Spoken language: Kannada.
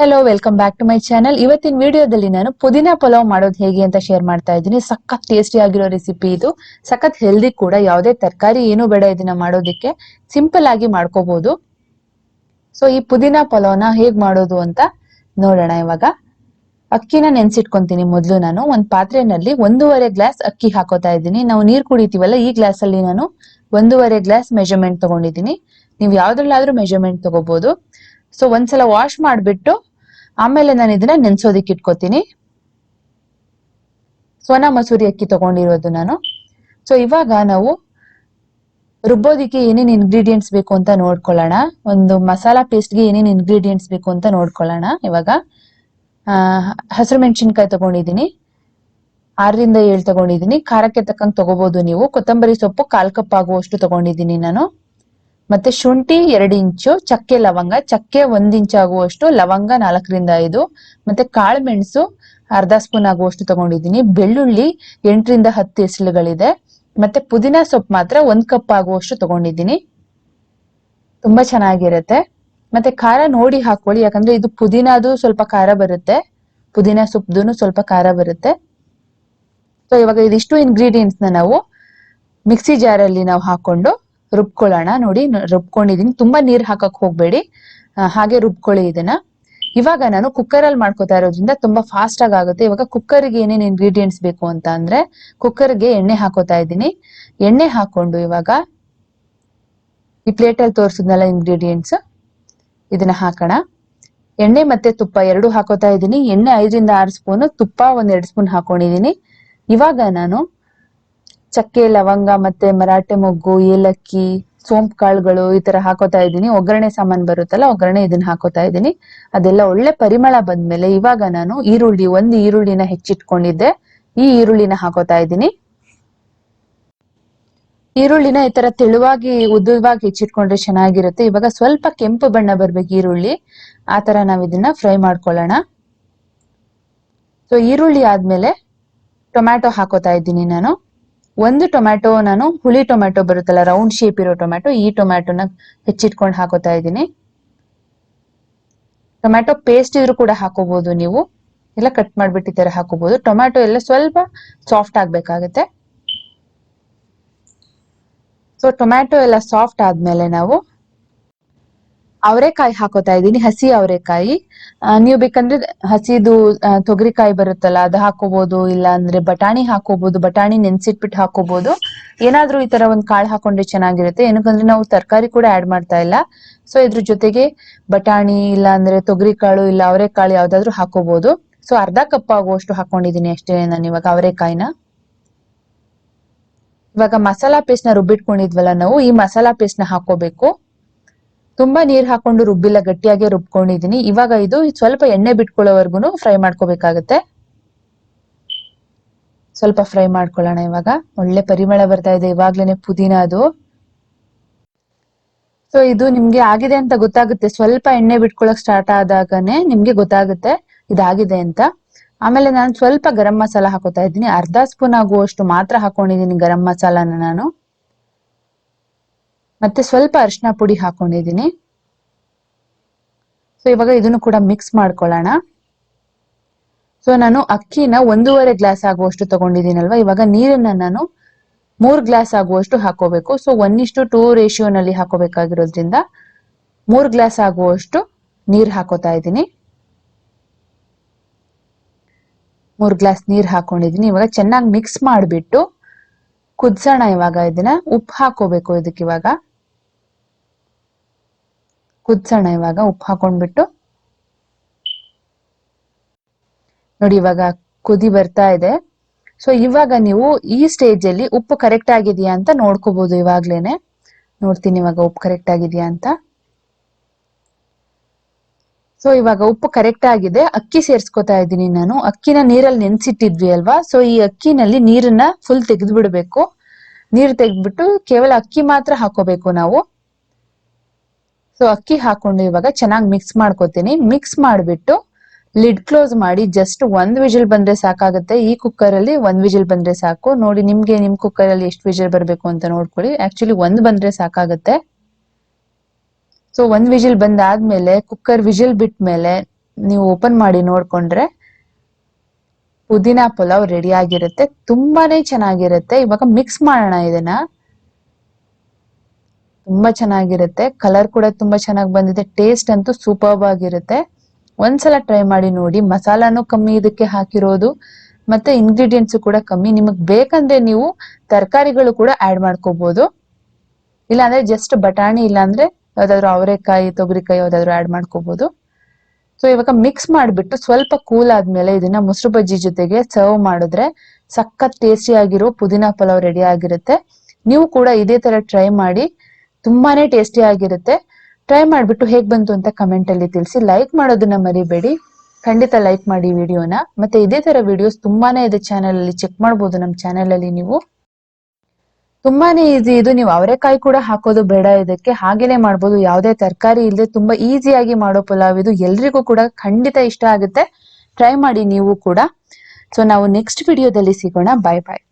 Hello welcome back to my channel ಇವತ್ತಿನ ವಿಡಿಯೋದಲ್ಲಿ ನಾನು ಪುದೀನ ಪಲಾವ್ ಮಾಡೋದು ಹೇಗೆ ಅಂತ ಶೇರ್ ಮಾಡ್ತಾ ಇದ್ದೀನಿ. ಸಖತ್ ಟೇಸ್ಟಿ ಆಗಿರೋ ರೆಸಿಪಿ ಇದು. ಸಖತ್ ಹೆಲ್ದಿ ಕೂಡ. ಯಾವುದೇ ತರಕಾರಿ ಏನು ಬೇಡ ಇದನ್ನ ಮಾಡೋದಕ್ಕೆ. ಸಿಂಪಲ್ ಆಗಿ ಮಾಡ್ಕೋಬಹುದು ಸೊ ಈ ಪುದೀನ ಪಲಾವ್ನ ಹೇಗ್ ಮಾಡೋದು ಅಂತ ನೋಡೋಣ ಇವಾಗ. ಅಕ್ಕಿನ ನೆನ್ಸಿಟ್ಕೊಂತೀನಿ ಮೊದಲು ನಾನು. ಒಂದ್ ಪಾತ್ರೆನಲ್ಲಿ ಒಂದೂವರೆ ಗ್ಲಾಸ್ ಅಕ್ಕಿ ಹಾಕೋತಾ ಇದ್ದೀನಿ. ನಾವು ನೀರ್ ಕುಡಿತೀವಲ್ಲ, ಈ ಗ್ಲಾಸ್ ಅಲ್ಲಿ ನಾನು ಒಂದೂವರೆ ಗ್ಲಾಸ್ ಮೆಜರ್ಮೆಂಟ್ ತಗೊಂಡಿದ್ದೀನಿ. ನೀವು ಯಾವ್ದ್ರಲ್ಲಾದ್ರೂ ಮೆಜರ್ಮೆಂಟ್ ತಗೋಬಹುದು ಸೊ ಒಂದ್ಸಲ ವಾಶ್ ಮಾಡ್ಬಿಟ್ಟು ಆಮೇಲೆ ನಾನು ಇದನ್ನ ನೆನ್ಸೋದಿಕ್ಕೆ ಇಟ್ಕೋತೀನಿ. ಸೋನಾ ಮಸೂರಿ ಅಕ್ಕಿ ತಗೊಂಡಿರೋದು ನಾನು. ಸೊ ಇವಾಗ ನಾವು ರುಬ್ಬೋದಿಕ್ಕೆ ಏನೇನು ಇಂಗ್ರೀಡಿಯೆಂಟ್ಸ್ ಬೇಕು ಅಂತ ನೋಡ್ಕೊಳ್ಳೋಣ. ಒಂದು ಮಸಾಲಾ ಪೇಸ್ಟ್ಗೆ ಏನೇನು ಇಂಗ್ರೀಡಿಯೆಂಟ್ಸ್ ಬೇಕು ಅಂತ ನೋಡ್ಕೊಳ್ಳೋಣ ಇವಾಗ. ಹಸಿರು ಮೆಣಸಿನ್ಕಾಯಿ ತಗೊಂಡಿದ್ದೀನಿ. ಆರರಿಂದ ಏಳು ತಗೊಂಡಿದ್ದೀನಿ. ಖಾರಕ್ಕೆ ತಕ್ಕಂಗೆ ತಗೋಬಹುದು ನೀವು. ಕೊತ್ತಂಬರಿ ಸೊಪ್ಪು ಕಾಲ್ ಕಪ್ ಆಗುವಷ್ಟು ತಗೊಂಡಿದ್ದೀನಿ ನಾನು. ಮತ್ತೆ ಶುಂಠಿ ಎರಡು ಇಂಚು, ಚಕ್ಕೆ ಲವಂಗ, ಚಕ್ಕೆ ಒಂದ್ ಇಂಚು ಆಗುವಷ್ಟು ಲವಂಗ ನಾಲ್ಕರಿಂದ ಐದು, ಮತ್ತೆ ಕಾಳು ಮೆಣಸು ಅರ್ಧ ಸ್ಪೂನ್ ಆಗುವಷ್ಟು ತಗೊಂಡಿದ್ದೀನಿ. ಬೆಳ್ಳುಳ್ಳಿ ಎಂಟರಿಂದ ಹತ್ತು ಎಸಳುಗಳಿದೆ. ಮತ್ತೆ ಪುದೀನ ಸೊಪ್ಪು ಮಾತ್ರ ಒಂದ್ ಕಪ್ ಆಗುವಷ್ಟು ತಗೊಂಡಿದ್ದೀನಿ. ತುಂಬಾ ಚೆನ್ನಾಗಿರುತ್ತೆ. ಮತ್ತೆ ಖಾರ ನೋಡಿ ಹಾಕೊಳ್ಳಿ ಯಾಕಂದ್ರೆ ಇದು ಪುದೀನದು ಸ್ವಲ್ಪ ಖಾರ ಬರುತ್ತೆ. ಪುದೀನ ಸೊಪ್ಪುದು ಸ್ವಲ್ಪ ಖಾರ ಬರುತ್ತೆ. ಸೊ ಇವಾಗ ಇದಿಷ್ಟು ಇಂಗ್ರೀಡಿಯೆಂಟ್ಸ್ ನಾವು ಮಿಕ್ಸಿ ಜಾರಲ್ಲಿ ನಾವು ಹಾಕೊಂಡು ರುಬ್ಕೊಳ್ಳೋಣ. ನೋಡಿ ರುಬ್ಕೊಂಡಿದೀನಿ ತುಂಬಾ ನೀರ್ ಹಾಕಕ್ ಹೋಗ್ಬೇಡಿ. ಹಾಗೆ ರುಬ್ಕೊಳ್ಳಿ ಇದನ್ನ. ಇವಾಗ ನಾನು ಕುಕ್ಕರ್ ಅಲ್ಲಿ ಮಾಡ್ಕೋತಾ ಇರೋದ್ರಿಂದ ತುಂಬಾ ಫಾಸ್ಟ್ ಆಗಿ ಆಗುತ್ತೆ. ಇವಾಗ ಕುಕ್ಕರ್ಗೆ ಏನೇನ್ ಇಂಗ್ರೀಡಿಯೆಂಟ್ಸ್ ಬೇಕು ಅಂತ ಅಂದ್ರೆ, ಕುಕ್ಕರ್ಗೆ ಎಣ್ಣೆ ಹಾಕೋತಾ ಇದ್ದೀನಿ. ಎಣ್ಣೆ ಹಾಕೊಂಡು ಇವಾಗ ಈ ಪ್ಲೇಟ್ ಅಲ್ಲಿ ತೋರಿಸಿದ್ನಲ್ಲ ಇಂಗ್ರೀಡಿಯೆಂಟ್ಸ್ ಇದನ್ನ ಹಾಕೋಣ. ಎಣ್ಣೆ ಮತ್ತೆ ತುಪ್ಪ ಎರಡು ಹಾಕೋತಾ ಇದ್ದೀನಿ. ಎಣ್ಣೆ ಐದರಿಂದ ಆರು ಸ್ಪೂನ್, ತುಪ್ಪ ಒಂದ್ ಎರಡು ಸ್ಪೂನ್ ಹಾಕೊಂಡಿದೀನಿ ಇವಾಗ ನಾನು ಚಕ್ಕೆ, ಲವಂಗ ಮತ್ತೆ ಮರಾಠೆ ಮೊಗ್ಗು, ಏಲಕ್ಕಿ, ಸೋಂಪು ಕಾಳುಗಳು ಈ ತರ ಹಾಕೋತಾ ಇದ್ದೀನಿ. ಒಗ್ಗರಣೆ ಸಾಮಾನ್ ಬರುತ್ತಲ್ಲ, ಒಗ್ಗರಣೆ ಇದನ್ನ ಹಾಕೋತಾ ಇದ್ದೀನಿ. ಅದೆಲ್ಲ ಒಳ್ಳೆ ಪರಿಮಳ ಬಂದ್ಮೇಲೆ ಇವಾಗ ನಾನು ಈರುಳ್ಳಿ, ಒಂದು ಈರುಳ್ಳಿನ ಹೆಚ್ಚಿಟ್ಕೊಂಡಿದ್ದೆ. ಈ ಈರುಳ್ಳಿನ ಹಾಕೋತಾ ಇದ್ದೀನಿ. ಈರುಳ್ಳಿನ ಈ ತರ ತೆಳುವಾಗಿ, ಉದ್ದವಾಗಿ ಹೆಚ್ಚಿಟ್ಕೊಂಡ್ರೆ ಚೆನ್ನಾಗಿರುತ್ತೆ. ಇವಾಗ ಸ್ವಲ್ಪ ಕೆಂಪು ಬಣ್ಣ ಬರ್ಬೇಕು ಈರುಳ್ಳಿ. ಆ ತರ ನಾವ್ ಇದನ್ನ ಫ್ರೈ ಮಾಡ್ಕೊಳ್ಳೋಣ. ಸೊ ಈರುಳ್ಳಿ ಆದ್ಮೇಲೆ ಟೊಮ್ಯಾಟೊ ಹಾಕೋತಾ ಇದ್ದೀನಿ ನಾನು. ಒಂದು ಟೊಮ್ಯಾಟೊ ನಾನು ಹುಳಿ ಟೊಮ್ಯಾಟೊ ಬರುತ್ತಲ್ಲ ರೌಂಡ್ ಶೇಪ್ ಇರೋ ಟೊಮ್ಯಾಟೊ, ಈ ಟೊಮ್ಯಾಟೊನ ಹೆಚ್ಚಿಟ್ಕೊಂಡು ಹಾಕೋತಾ ಇದ್ದೀನಿ. ಟೊಮ್ಯಾಟೊ ಪೇಸ್ಟ್ ಇದ್ರೂ ಕೂಡ ಹಾಕೋಬಹುದು ನೀವು. ಎಲ್ಲ ಕಟ್ ಮಾಡ್ಬಿಟ್ಟು ತರ ಹಾಕೋಬಹುದು ಟೊಮ್ಯಾಟೊ ಎಲ್ಲ ಸ್ವಲ್ಪ ಸಾಫ್ಟ್ ಆಗ್ಬೇಕಾಗತ್ತೆ. ಸೊ ಟೊಮ್ಯಾಟೊ ಎಲ್ಲ ಸಾಫ್ಟ್ ಆದ್ಮೇಲೆ ನಾವು ಅವರೆಕಾಯಿ ಹಾಕೋತಾ ಇದ್ದೀನಿ, ಹಸಿ ಅವರೆಕಾಯಿ. ನೀವು ಬೇಕಂದ್ರೆ ಹಸಿದು ತೊಗರಿಕಾಯಿ ಬರುತ್ತಲ್ಲ, ಅದು ಹಾಕೋಬಹುದು ಇಲ್ಲ ಅಂದ್ರೆ ಬಟಾಣಿ ಹಾಕೋಬಹುದು ಬಟಾಣಿ ನೆನ್ಸಿಟ್ಬಿಟ್ಟು ಹಾಕೋಬಹುದು ಏನಾದ್ರೂ ಈ ತರ ಒಂದ್ ಕಾಳು ಹಾಕೊಂಡ್ರೆ ಚೆನ್ನಾಗಿರುತ್ತೆ. ಏನಕ್ಕಂದ್ರೆ ನಾವು ತರಕಾರಿ ಕೂಡ ಆಡ್ ಮಾಡ್ತಾ ಇಲ್ಲ. ಸೊ, ಇದ್ರ ಜೊತೆಗೆ ಬಟಾಣಿ ಇಲ್ಲ ಅಂದ್ರೆ ತೊಗರಿ ಕಾಳು ಇಲ್ಲ ಅವರೆಕಾಳು ಯಾವ್ದಾದ್ರು ಹಾಕೋಬಹುದು ಸೊ, ಅರ್ಧ ಕಪ್ ಆಗುವಷ್ಟು ಹಾಕೊಂಡಿದೀನಿ ಅಷ್ಟೇ ನಾನು ಇವಾಗ ಅವರೆಕಾಯಿನ. ಇವಾಗ ಮಸಾಲಾ ಪೇಸ್ಟ್ನ ರುಬ್ಬಿಟ್ಕೊಂಡಿದ್ವಲ್ಲ ನಾವು, ಈ ಮಸಾಲಾ ಪೇಸ್ಟ್ನ ಹಾಕೋಬೇಕು. ತುಂಬಾ ನೀರ್ ಹಾಕೊಂಡು ರುಬ್ಬಿಲ್ಲ, ಗಟ್ಟಿಯಾಗಿ ರುಬ್ಕೊಂಡಿದೀನಿ. ಇವಾಗ ಇದು ಸ್ವಲ್ಪ ಎಣ್ಣೆ ಬಿಟ್ಕೊಳ್ಳೋವರೆಗೂ ಫ್ರೈ ಮಾಡ್ಕೋಬೇಕಾಗತ್ತೆ. ಸ್ವಲ್ಪ ಫ್ರೈ ಮಾಡ್ಕೊಳ್ಳೋಣ ಇವಾಗ. ಒಳ್ಳೆ ಪರಿಮಳ ಬರ್ತಾ ಇದೆ ಇವಾಗ್ಲೇನೆ ಪುದೀನ ಅದು. ಸೊ ಇದು ನಿಮ್ಗೆ ಆಗಿದೆ ಅಂತ ಗೊತ್ತಾಗುತ್ತೆ. ಸ್ವಲ್ಪ ಎಣ್ಣೆ ಬಿಟ್ಕೊಳಕ್ ಸ್ಟಾರ್ಟ್ ಆದಾಗನೆ ನಿಮ್ಗೆ ಗೊತ್ತಾಗುತ್ತೆ ಇದಾಗಿದೆ ಅಂತ. ಆಮೇಲೆ ನಾನು ಸ್ವಲ್ಪ ಗರಂ ಮಸಾಲ ಹಾಕೋತಾ ಇದ್ದೀನಿ. ಅರ್ಧ ಸ್ಪೂನ್ ಆಗುವಷ್ಟು ಮಾತ್ರ ಹಾಕೊಂಡಿದ್ದೀನಿ ಗರಂ ಮಸಾಲಾನ ನಾನು. ಮತ್ತೆ ಸ್ವಲ್ಪ ಅರಿಶಿನ ಪುಡಿ ಹಾಕೊಂಡಿದ್ದೀನಿ. ಸೊ ಇವಾಗ ಇದನ್ನು ಕೂಡ ಮಿಕ್ಸ್ ಮಾಡ್ಕೊಳ್ಳೋಣ. ಸೊ ನಾನು ಅಕ್ಕಿನ ಒಂದೂವರೆ ಗ್ಲಾಸ್ ಆಗುವಷ್ಟು ತಗೊಂಡಿದ್ದೀನಲ್ವಾ? ಇವಾಗ ನೀರನ್ನ ನಾನು ಮೂರ್ ಗ್ಲಾಸ್ ಆಗುವಷ್ಟು ಹಾಕೋಬೇಕು. ಸೊ ಒನ್ ಇಷ್ಟು ಟೂ ರೇಷಿಯೋನಲ್ಲಿ ಹಾಕೋಬೇಕಾಗಿರೋದ್ರಿಂದ ಮೂರ್ ಗ್ಲಾಸ್ ಆಗುವಷ್ಟು ನೀರ್ ಹಾಕೋತಾ ಇದ್ದೀನಿ. ಮೂರ್ ಗ್ಲಾಸ್ ನೀರ್ ಹಾಕೊಂಡಿದೀನಿ ಇವಾಗ ಚೆನ್ನಾಗಿ ಮಿಕ್ಸ್ ಮಾಡಿಬಿಟ್ಟು ಕುದ್ಸೋಣ ಇವಾಗ ಇದನ್ನ. ಉಪ್ಪು ಹಾಕೋಬೇಕು ಇದಕ್ಕೆ ಇವಾಗ. ಕುದ್ಸೋಣ ಇವಾಗ, ಉಪ್ಪು ಹಾಕೊಂಡ್ಬಿಟ್ಟು. ನೋಡಿ, ಇವಾಗ ಕುದಿ ಬರ್ತಾ ಇದೆ. ಸೊ ಇವಾಗ ನೀವು ಈ ಸ್ಟೇಜ್ ಅಲ್ಲಿ ಉಪ್ಪು ಕರೆಕ್ಟ್ ಆಗಿದೆಯಾ ಅಂತ ನೋಡ್ಕೋಬಹುದು ಇವಾಗ್ಲೇನೆ. ನೋಡ್ತೀನಿ ಇವಾಗ ಉಪ್ಪು ಕರೆಕ್ಟ್ ಆಗಿದೆಯಾ ಅಂತ. ಸೊ ಇವಾಗ ಉಪ್ಪು ಕರೆಕ್ಟ್ ಆಗಿದೆ. ಅಕ್ಕಿ ಸೇರ್ಸ್ಕೊತಾ ಇದ್ದೀನಿ ನಾನು. ಅಕ್ಕಿನ ನೀರಲ್ಲಿ ನೆನ್ಸಿಟ್ಟಿದ್ವಿ ಅಲ್ವಾ? ಸೊ ಈ ಅಕ್ಕಿನಲ್ಲಿ ನೀರನ್ನ ಫುಲ್ ತೆಗೆದು ಬಿಡಬೇಕು ನೀರು ತೆಗೆದ್ಬಿಟ್ಟು ಕೇವಲ ಅಕ್ಕಿ ಮಾತ್ರ ಹಾಕೋಬೇಕು ನಾವು. ಸೊ ಅಕ್ಕಿ ಹಾಕೊಂಡು ಇವಾಗ ಚೆನ್ನಾಗಿ ಮಿಕ್ಸ್ ಮಾಡ್ಕೋತೀನಿ. ಮಿಕ್ಸ್ ಮಾಡಿಬಿಟ್ಟು ಲಿಡ್ ಕ್ಲೋಸ್ ಮಾಡಿ ಜಸ್ಟ್ ಒಂದ್ ವಿಜಿಲ್ ಬಂದ್ರೆ ಸಾಕಾಗುತ್ತೆ. ಈ ಕುಕ್ಕರ್ ಅಲ್ಲಿ ಒಂದ್ ವಿಜಿಲ್ ಬಂದ್ರೆ ಸಾಕು. ನೋಡಿ, ನಿಮ್ಗೆ ನಿಮ್ ಕುಕ್ಕರ್ ಅಲ್ಲಿ ಎಷ್ಟು ವಿಜಿಲ್ ಬರ್ಬೇಕು ಅಂತ ನೋಡ್ಕೊಳ್ಳಿ. ಆಕ್ಚುಲಿ ಒಂದ್ ಬಂದ್ರೆ ಸಾಕಾಗುತ್ತೆ. ಸೊ ಒಂದ್ ವಿಜಿಲ್ ಬಂದಾದ್ಮೇಲೆ ಕುಕ್ಕರ್ ವಿಜಿಲ್ ಬಿಟ್ಮೇಲೆ ನೀವು ಓಪನ್ ಮಾಡಿ ನೋಡ್ಕೊಂಡ್ರೆ ಪುದೀನಾ ಪಲಾವ್ ರೆಡಿ ಆಗಿರುತ್ತೆ. ತುಂಬಾನೇ ಚೆನ್ನಾಗಿರುತ್ತೆ. ಇವಾಗ ಮಿಕ್ಸ್ ಮಾಡೋಣ ಇದನ್ನ. ತುಂಬಾ ಚೆನ್ನಾಗಿರುತ್ತೆ. ಕಲರ್ ಕೂಡ ತುಂಬಾ ಚೆನ್ನಾಗಿ ಬಂದಿದೆ. ಟೇಸ್ಟ್ ಅಂತೂ ಸೂಪರ್ಬ್ ಆಗಿರುತ್ತೆ. ಒಂದ್ಸಲ ಟ್ರೈ ಮಾಡಿ ನೋಡಿ. ಮಸಾಲಾನು ಕಮ್ಮಿ ಇದಕ್ಕೆ ಹಾಕಿರೋದು. ಮತ್ತೆ ಇಂಗ್ರೀಡಿಯೆಂಟ್ಸ್ ಕೂಡ ಕಮ್ಮಿ. ನಿಮಗ್ ಬೇಕಂದ್ರೆ ನೀವು ತರಕಾರಿಗಳು ಕೂಡ ಆಡ್ ಮಾಡ್ಕೋಬಹುದು ಇಲ್ಲಾಂದ್ರೆ ಜಸ್ಟ್ ಬಟಾಣಿ, ಇಲ್ಲಾಂದ್ರೆ ಯಾವ್ದಾದ್ರು ಅವರೆಕಾಯಿ, ತೊಗರಿಕಾಯಿ ಯಾವ್ದಾದ್ರು ಆಡ್ ಮಾಡ್ಕೋಬಹುದು ಸೊ ಇವಾಗ ಮಿಕ್ಸ್ ಮಾಡ್ಬಿಟ್ಟು ಸ್ವಲ್ಪ ಕೂಲ್ ಆದ್ಮೇಲೆ ಇದನ್ನ ಮೊಸರು ಬಜ್ಜಿ ಜೊತೆಗೆ ಸರ್ವ್ ಮಾಡಿದ್ರೆ ಸಖತ್ ಟೇಸ್ಟಿ ಆಗಿರೋ ಪುದೀನಾ ಪಲಾವ್ ರೆಡಿ ಆಗಿರುತ್ತೆ. ನೀವು ಕೂಡ ಇದೇ ತರ ಟ್ರೈ ಮಾಡಿ ತುಂಬಾನೇ ಟೇಸ್ಟಿ ಆಗಿರುತ್ತೆ. ಟ್ರೈ ಮಾಡಿಬಿಟ್ಟು ಹೇಗ್ ಬಂತು ಅಂತ ಕಮೆಂಟ್ ಅಲ್ಲಿ ತಿಳಿಸಿ. ಲೈಕ್ ಮಾಡೋದನ್ನ ಮರಿಬೇಡಿ. ಖಂಡಿತ ಲೈಕ್ ಮಾಡಿ ವಿಡಿಯೋನ ಮತ್ತೆ ಇದೇ ತರ ವಿಡಿಯೋಸ್ ತುಂಬಾನೇ ಇದೆ ಚಾನೆಲ್ ಅಲ್ಲಿ. ಚೆಕ್ ಮಾಡ್ಬೋದು ನಮ್ಮ ಚಾನೆಲ್ ಅಲ್ಲಿ ನೀವು. ತುಂಬಾನೇ ಈಸಿ ಇದು. ನೀವು ಅವರೆಕಾಯಿ ಕೂಡ ಹಾಕೋದು ಬೇಡ ಇದಕ್ಕೆ. ಹಾಗೇನೆ ಮಾಡ್ಬೋದು. ಯಾವುದೇ ತರಕಾರಿ ಇಲ್ಲದೆ ತುಂಬಾ ಈಸಿಯಾಗಿ ಮಾಡೋ ಪಲಾವ್ ಇದು ಎಲ್ರಿಗೂ ಕೂಡ ಖಂಡಿತ ಇಷ್ಟ ಆಗುತ್ತೆ. ಟ್ರೈ ಮಾಡಿ ನೀವು ಕೂಡ. ಸೊ ನಾವು ನೆಕ್ಸ್ಟ್ ವಿಡಿಯೋದಲ್ಲಿ ಸಿಗೋಣ. ಬಾಯ್ ಬಾಯ್